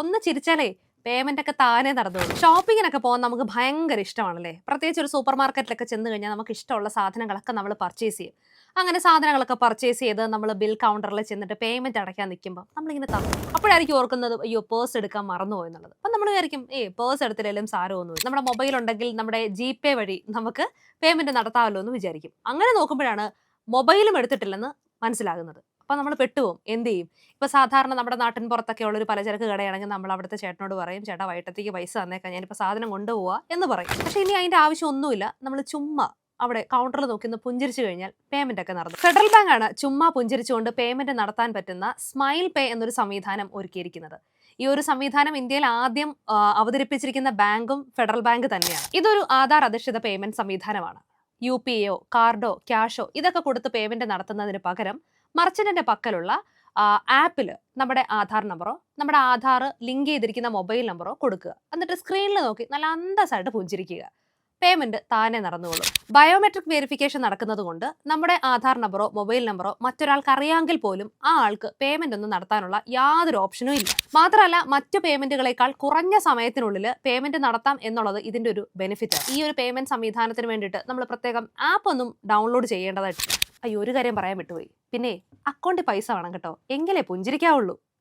ഒന്ന് ചിരിച്ചാലേ പേയ്മെന്റ് ഒക്കെ താനെ നടന്നു ഷോപ്പിങ്ങിനൊക്കെ പോകാൻ നമുക്ക് ഭയങ്കര ഇഷ്ടമാണല്ലേ? പ്രത്യേകിച്ച് ഒരു സൂപ്പർ മാർക്കറ്റിലൊക്കെ ചെന്ന് കഴിഞ്ഞാൽ നമുക്ക് ഇഷ്ടമുള്ള സാധനങ്ങളൊക്കെ നമ്മൾ പർച്ചേസ് ചെയ്യും. അങ്ങനെ സാധനങ്ങളൊക്കെ പർച്ചേസ് ചെയ്ത് നമ്മൾ ബിൽ കൗണ്ടറിൽ ചെന്നിട്ട് പേയ്മെന്റ് അടയ്ക്കാൻ നിൽക്കുമ്പോൾ നമ്മളിങ്ങനെ തന്നു. അപ്പോഴായിരിക്കും ഓർക്കുന്നത് അയ്യോ പേഴ്സ് എടുക്കാൻ മറന്നുപോയി എന്നുള്ളത് അപ്പം നമ്മൾ വിചാരിക്കും ഏ പേഴ്സ് എടുത്തില്ലെങ്കിലും സാരമൊന്നും നമ്മുടെ മൊബൈൽ ഉണ്ടെങ്കിൽ നമ്മുടെ ജി പേ വഴി നമുക്ക് പേയ്മെന്റ് നടത്താമല്ലോ എന്ന് വിചാരിക്കും. അങ്ങനെ നോക്കുമ്പോഴാണ് മൊബൈലും എടുത്തിട്ടില്ലെന്ന് മനസ്സിലാകുന്നത്. അപ്പം നമ്മൾ പെട്ടുപോകും എന്ത് ചെയ്യും? ഇപ്പൊ സാധാരണ നമ്മുടെ നാട്ടിൻ പുറത്തൊക്കെ ഉള്ള ഒരു പലചരക്ക് കടയാണെങ്കിൽ നമ്മൾ അവിടുത്തെ ചേട്ടനോട് പറയും ചേട്ടാ വൈകിട്ടത്തേക്ക് പൈസ തന്നേക്കാം ഞാനിപ്പോൾ സാധനം കൊണ്ടുപോവാ എന്ന് പറയും. പക്ഷെ ഇനി അതിന്റെ ആവശ്യം ഒന്നുമില്ല നമ്മൾ ചുമ്മാ അവിടെ കൗണ്ടറിൽ നോക്കി ഒന്ന് പുഞ്ചിരിച്ചു കഴിഞ്ഞാൽ പേയ്മെന്റ് ഒക്കെ നടന്നു. ഫെഡറൽ ബാങ്ക് ആണ് ചുമ്മാ പുഞ്ചിരിച്ചുകൊണ്ട് പേയ്മെന്റ് നടത്താൻ പറ്റുന്ന സ്മൈൽ പേ എന്നൊരു സംവിധാനം ഒരുക്കിയിരിക്കുന്നത്. ഈ ഒരു സംവിധാനം ഇന്ത്യയിൽ ആദ്യം അവതരിപ്പിച്ചിരിക്കുന്ന ബാങ്കും ഫെഡറൽ ബാങ്ക് തന്നെയാണ്. ഇതൊരു ആധാർ അധിഷ്ഠിത പേയ്മെന്റ് സംവിധാനമാണ്. യു പി എയോ കാർഡോ ക്യാഷോ ഇതൊക്കെ കൊടുത്ത് പേയ്മെന്റ് നടത്തുന്നതിന് പകരം മർച്ചന്റിന്റെ പക്കലുള്ള ആപ്പിൽ നമ്മുടെ ആധാർ നമ്പറോ നമ്മുടെ ആധാർ ലിങ്ക് ചെയ്തിരിക്കുന്ന മൊബൈൽ നമ്പറോ കൊടുക്കുക. എന്നിട്ട് സ്ക്രീനിൽ നോക്കി നല്ല അന്തസ്സായിട്ട് പുഞ്ചിരിക്കുക. പേയ്മെന്റ് താനെ നടന്നുകൊള്ളും. ബയോമെട്രിക് വെരിഫിക്കേഷൻ നടക്കുന്നത് കൊണ്ട് നമ്മുടെ ആധാർ നമ്പറോ മൊബൈൽ നമ്പറോ മറ്റൊരാൾക്ക് അറിയാമെങ്കിൽ പോലും ആ ആൾക്ക് പേയ്മെന്റ് ഒന്നും നടത്താനുള്ള യാതൊരു ഓപ്ഷനും ഇല്ല. മാത്രമല്ല മറ്റു പേയ്മെന്റുകളെക്കാൾ കുറഞ്ഞ സമയത്തിനുള്ളിൽ പേയ്മെന്റ് നടത്താം എന്നുള്ളത് ഇതിന്റെ ഒരു ബെനിഫിറ്റ്. ഈ ഒരു പേയ്മെന്റ് സംവിധാനത്തിന് വേണ്ടിയിട്ട് നമ്മൾ പ്രത്യേകം ആപ്പ് ഒന്നും ഡൗൺലോഡ് ചെയ്യേണ്ടതായിട്ടില്ല. അയ്യോ ഒരു കാര്യം പറയാൻ വിട്ടുപോയി. പിന്നെ അക്കൗണ്ടിൽ പൈസ വേണം കേട്ടോ. എങ്കിലേ പുഞ്ചിരിക്കാവുള്ളൂ.